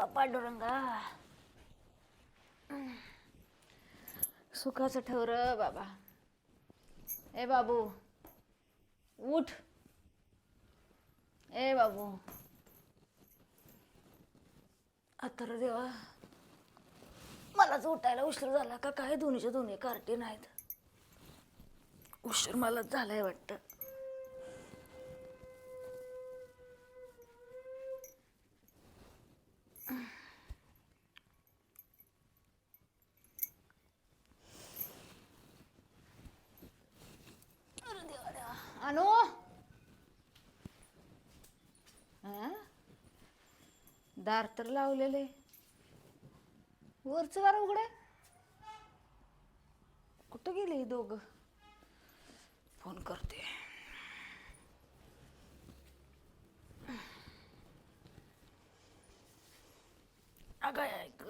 देवा पांडुरंगा. सुखाचं ठेव र बाबा. ए बाबू उठ. ए बाबू. अतर देवा मलाच उठायला उशीर झाला का काय दोन्हीच्या दोन्ही कार्टी नाहीत. उशीर मलाच झालाय वाटतं अरे देवा देवा अनु हं? दार तर लावलेले. वरच दार उघडे. कुठं गेले हे दोघ? फोन करते. अगं ऐक.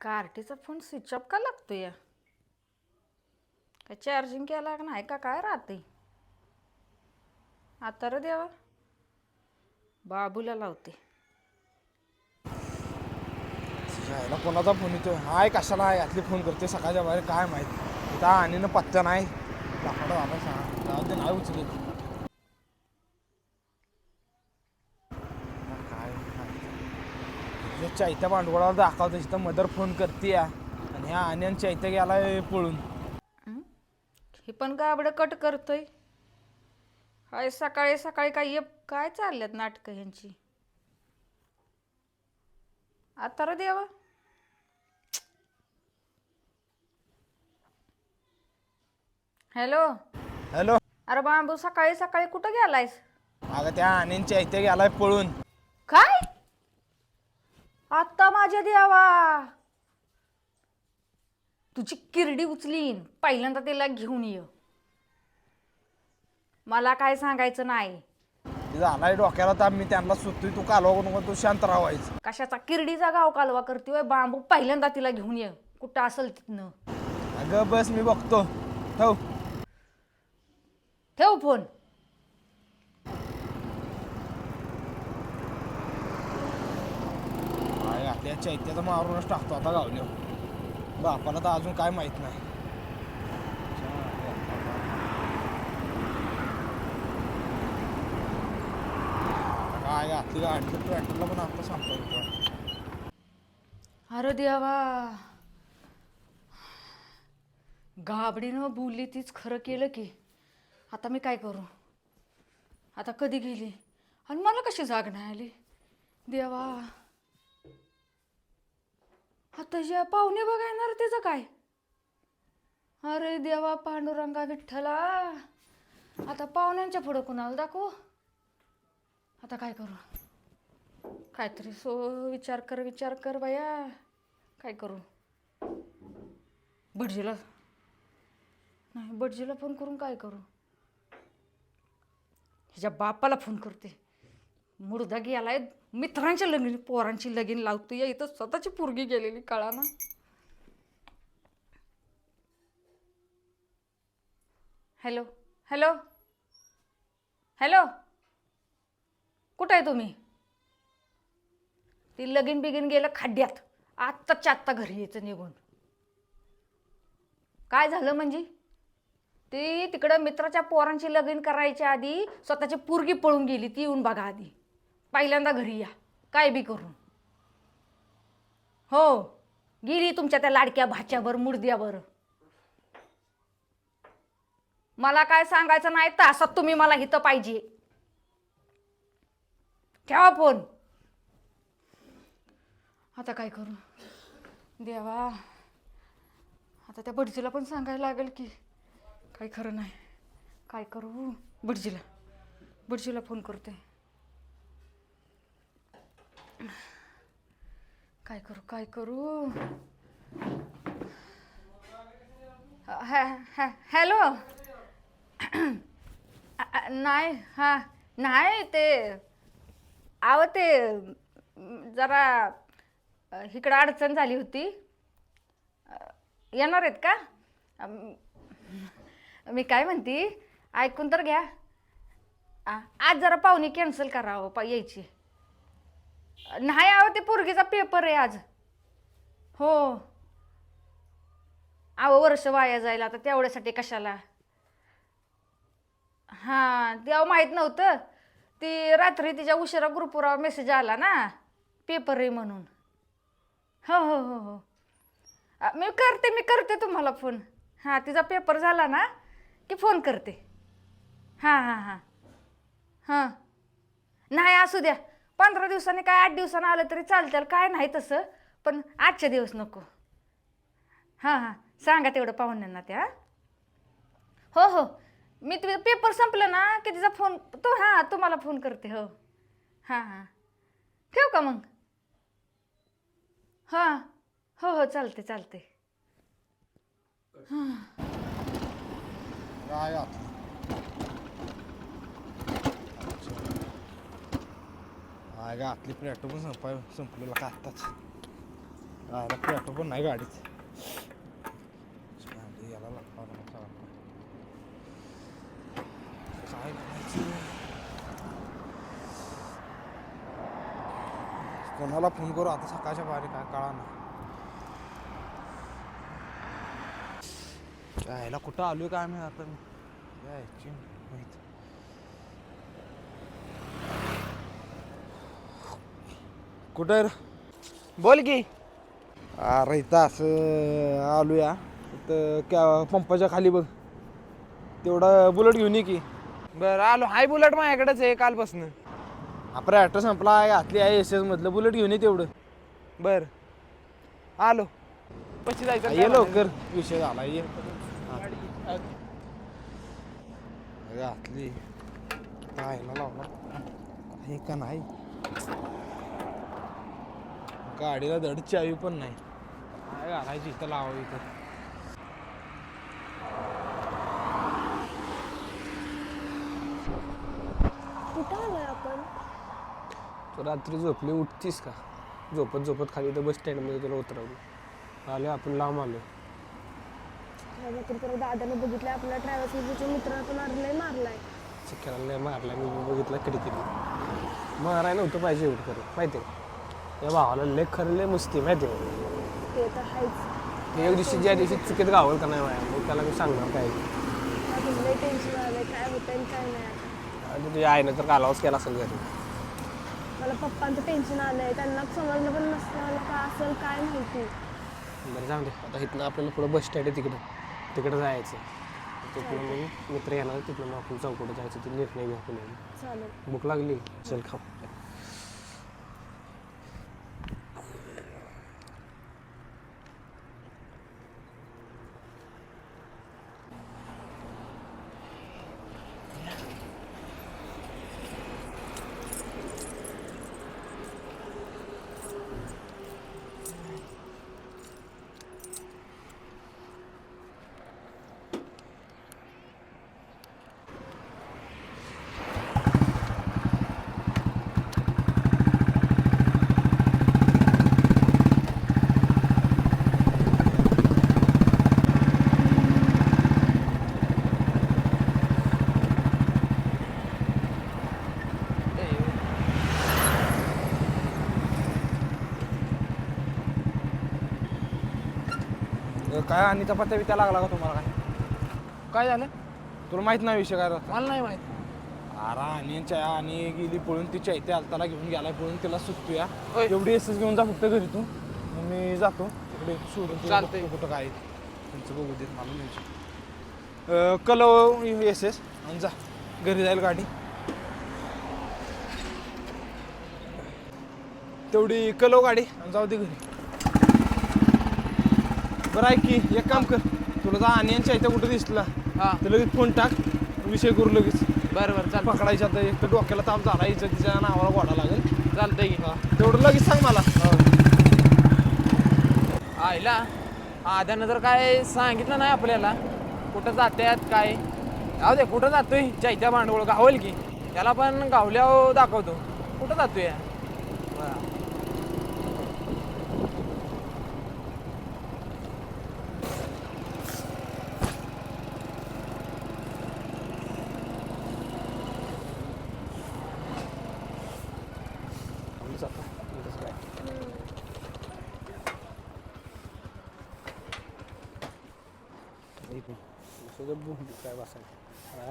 कार्टीचा फोन स्विच ऑफ का लागतो या काय चार्जिंग केला का नाही? का काय राहते? आता रे देवा. बाबूला लावते. यायला कोणाचा फोन येतो हाय कशाला आहे यातली फोन करते सकाळच्या बाहेर काय माहीत? इथं आणीनं पत्ता नाही. लाकडं आला सांग. जाऊ दे नाही उचले. काय चैत्या भांडवळावर दाखवतो तिथं मदर फोन करते आणि ह्या आणि चैत्य गेला पळून. पण गाबडं कट करतोय. हाय सकाळी सकाळी काय ये काय चालल्यात नाटकं ह्यांची? आता देवा. हॅलो. हॅलो. अरे बांबू सकाळी सकाळी कुठं गेलायस? अगं त्या आणि चैत्य गेलाय पळून. काय? आता माझ्या देवा. तुझी किरडी उचलीन पहिल्यांदा तिला घेऊन ये. मला काय सांगायचं नाही. झालाय डोक्याला तर मी त्यांना सुटतोय तू कालवा नको तू शांत राहायचं. कशाचा किरडीचा गाव कालवा करते बांबू पहिल्यांदा तिला घेऊन ये. कुठं असेल तिथनं. अगं बस मी बघतो. ठेव. ठेव फोन. काय त्या चैत्याचं मारूनच टाकतो आता गावले. बापाला तर अजून काय माहीत नाही. काय घातली गाडी ट्रॅक्टरला पण आता संपलं अरे देवा. गाबडीनं बोलली तीच खरं केलं की. आता मी काय करू? आता कधी गेली? आणि मला कशी जाग नाही आली? देवा. आता जे पाहुणे बघायणार त्याचं काय? अरे देवा पांडुरंगा विठ्ठला. आता पाहुण्यांच्या पुढं कुणाला दाखवू? आता काय करू? काहीतरी सो विचार कर विचार कर बाया. काय करू? भटजीला नाही भटजीला फोन करून काय करू? हिच्या बापाला फोन करते. मुर्दा गेलाय मित्रांच्या लगीन पोरांची लगीन लावतोय. या इथं स्वतःची पोरगी गेलेली कळा ना. Hello hello hello. कुठं आहे तुम्ही? ती लगीन बिगीन गेलं खड्ड्यात. आत्ताच्या आत्ता घरी यायचं निघून. काय झालं म्हणजे? ती तिकडं मित्राच्या पोरांची लगीन करायच्या आधी स्वतःची पोरगी पळून गेली ती येऊन बघा आधी. पहिल्यांदा घरी या. काय बी करून हो गेली तुमच्या त्या लाडक्या भाच्यावर मुडद्यावर मला काय सांगायचं नाही तर असं तुम्ही मला इथं पाहिजे. ठेवा फोन. आता काय करू? देवा आता त्या भटजीला पण सांगायला लागेल की काय खरं नाही. काय करू? भटजीला. भटजीला फोन करते. काय करू काय करू? हॅ- हॅ- हॅलो? नाही हां नाही ते आव ते जरा इकडं अडचण झाली होती. येणार आहेत का? मी काय म्हणते ऐकून तर घ्या. आ, आज जरा पाहुणे कॅन्सल करावं हो, पा यायची. नाही आहो ते पोरगीचा पेपर आहे आज. हो. अहो वर्ष वाया जाईल आता तेवढ्यासाठी कशाला? हां अहो माहीत नव्हतं. ती रात्री तिच्या उशिरा ग्रुपवर मेसेज आला ना पेपर आहे म्हणून. हो हो हो हो. अ, मी करते मी करते तुम्हाला फोन हां तिचा पेपर झाला ना की फोन करते. हां हां हां. हां. नाही असू द्या. पंधरा दिवसांनी काय आठ दिवसानं आलं तरी चालतं काय नाही तसं. पण आजच्या दिवस नको. हां हां. सांगा तेवढं पाहुण्यांना त्या हो. हो मी तुझं पेपर संपलं ना की तिचा फोन तो हां तुम्हाला फोन करते हो. हां हां. ठेवू का मग? हां. हो हो चालते चालते हां आता आहे का आपली प्लॅटो पण संपाय संपलेला का आत्ताच. आयला प्लॅटो पण नाही गाडीत. याला लागणार काय करायचं? कोणाला फोन करू? आता सकाळच्या बारी काय कळा ना यायला कुठं आलो आहे काय मी आता यायची माहिती. कुठं रे? बोल की. अरे इथं असं आलोया. इथं क्या पंपाच्या खाली बघ. तेवढा बुलेट घेऊन ये की. बर आलो. हाय बुलेट माझ्याकडेच आहे कालपासून. आपला ॲटो संपला आहे घातली आहे एस एस मधलं. बुलेट घेऊन ये तेवढं. बर. आलो. पशी जायचं ये लवकर. विषय झाला ये. घातली पाहायला लावला? आहे का नाही? गाडीला धड चावी पण नाही. काय घालायची इथं लावावी इथं. कुठं आलोय आपण? तू रात्री झोपली उठतीस का? झोपत झोपत खाली तर बस स्टँडमध्ये तुला उतरवलं. आले आपण लांब आलो माझ्या तर परत दादानं बघितलं आपल्या ट्रॅव्हल्स पण मारलाय मारलाय. चिकराला नाही मारला मी बघितलं खिडकीत. माराय नव्हतं पाहिजे एवढं खरं माहिती आहे या भावाला लेख खरं लय मुस्ती माहिती आहे. ते तर आहेच. ते एक दिवशी ज्या दिवशी चुकीत गावल का नाही माया मग त्याला मी सांगणार काय. माझं लय टेन्शन आलंय काय होतंय आणि काय नाही आता. आणि तुझ्या आईनं तर कालावच केला असेल घरी. मला पप्पांचं टेन्शन आलंय त्यांना समजलं पण नसतं मला काय असेल काय माहिती. बरं जाऊ दे. आता इथनं आपल्याला पुढं बस स्टँड आहे तिकडं. तिकडं जायचं तिथनं मग मित्र येणार तिथनं मग आपण चौकडं जायचं ते निर्णय घेऊ आपण चालेल. भूक लागली चल खाऊ अ, काय आणि पत्ता बित्या लागला का तुम्हाला काय? काय झालं? तुला माहीत नाही विषय काय होता मला नाही माहीत. अरे आणि च्या आणि गेली पळून ती चैत्य आलताला घेऊन गेलाय पळून तिला सुटतोया. होय. एवढी एस घेऊन जा फक्त घरी तू. मग मी जातो. तिकडे सोडून तुला चालतंय. बघतो कुठं काय आहे. त्यांचं बघू देत मला नाही कलव एस एस आणि जा. घरी जाईल गाडी. तेवढी कलव गाडी आणि जाऊ दे घरी. बरं ऐक की एक काम कर. तुला जा आणि यांच्या इथं कुठं दिसला हा. तर लगेच फोन टाक विषय करू लगेच. बरं बरं चाल पकडायच्या आता एक तर डोक्याला ताप झाला हिचं तिच्या नावाला गोडा लागेल. चालतंय की. हा. तेवढं लगेच सांग मला. आईला आद्यानं जर काय सांगितलं नाही आपल्याला कुठं जात्यात काय? जाऊ दे कुठं जातोय? चैत्या भांडवळ गावल की. त्याला पण गावल्यावर दाखवतो. कुठं जातोय इथंच आता इथंच काय इथून सगळं बुंदी काय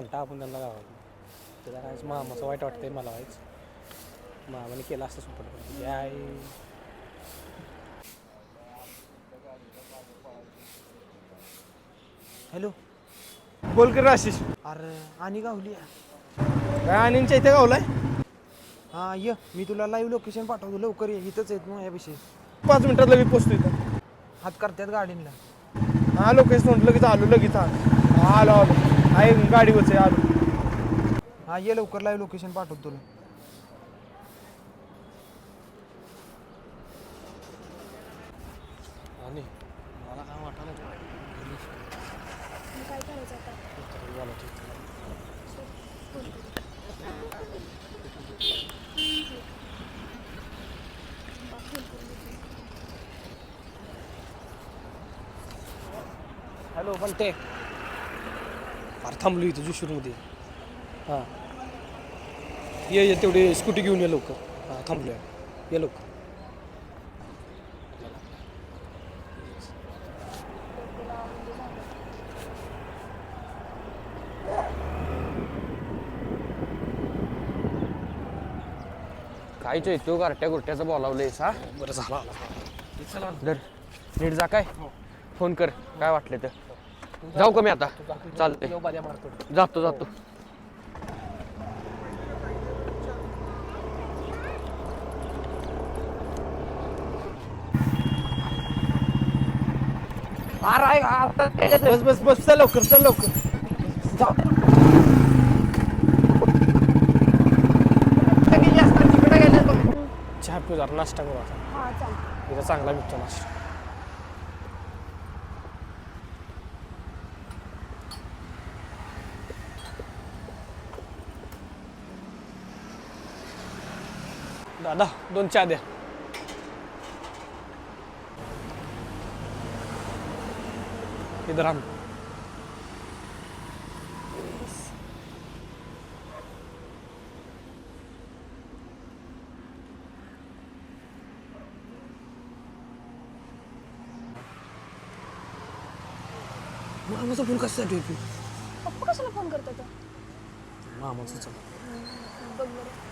घंटा आपण त्यांना गावात त्याला काय मामाचं वाईट वाटतंय मला व्हायच मामाने केलं असतं सुपट काय हॅलो. बोल की रे आशिष अरे आणि गावली. काय आणींच्या इथे गावलाय? हा ये. मी तुला लाईव्ह लोकेशन पाठवतो. लवकर ये. इथंच येत मग याविषयी. पाच मिनिटात लगेच पोचतो इथं. हात करतात गाडीला हा लोकेशन म्हटलं लगेच आलो लगेच आलो. आलो आलो. आहे गाडीवरच आहे आलो हा ये लवकर लाईव्ह लोकेशन पाठवतो तुला. आणि? मला काय करायचं हॅलो पण ते. फार थांबलो इथं जुशूरमध्ये. हां. ये ये तेवढी स्कूटी घेऊन ये लवकर. हां थांबलो आहे ये लवकर. काय चैतो गारट्या गुरट्याचं बोलावलंयस हा? बरं झालं. आला चला धर नीट जा काय? फोन कर काय वाटलं तर. जाऊ का मी आता? चालतंय. मारतो जातो जातो. अरे आता बस बस बस चल लवकर चल लवकर. चहा पिऊ जरा नाश्ता करू आता. हां चालतं इथं चांगला भेटतो नाश्ता. दादा दोन चहा द्या. इधर आण मामाचा फोन कशासाठी होती पप्पा कशाला फोन करतात मामाचं चल बघ बरं.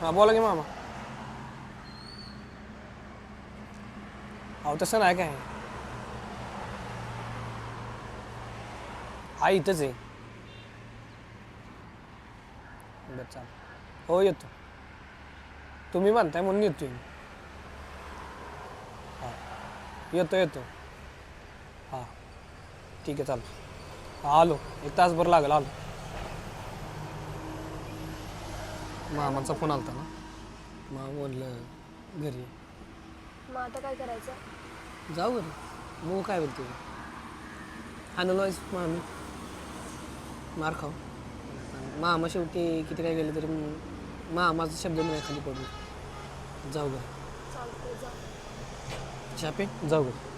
हां बोला की मामा. अहो तसं नाही काय. हा इथंच आहे. बरं चालेल. हो येतो. तुम्ही म्हणताय म्हणून येतोय मी. हा येतो येतो. हां ठीक आहे चालेल. आलो. एक तासभर लागेल आलो. मामाचा फोन आलता ना. मग म्हणलं घरी ये. मग आता काय करायचं? जाऊ घरी. मग काय बोलते हानलवायच मामी. मार खाऊ. मामा शेवटी किती काय गेलं तरी म- मामाचा शब्द नाही खाली पडू जाऊ घरी. चालतंय जा छापे जाऊ घरी.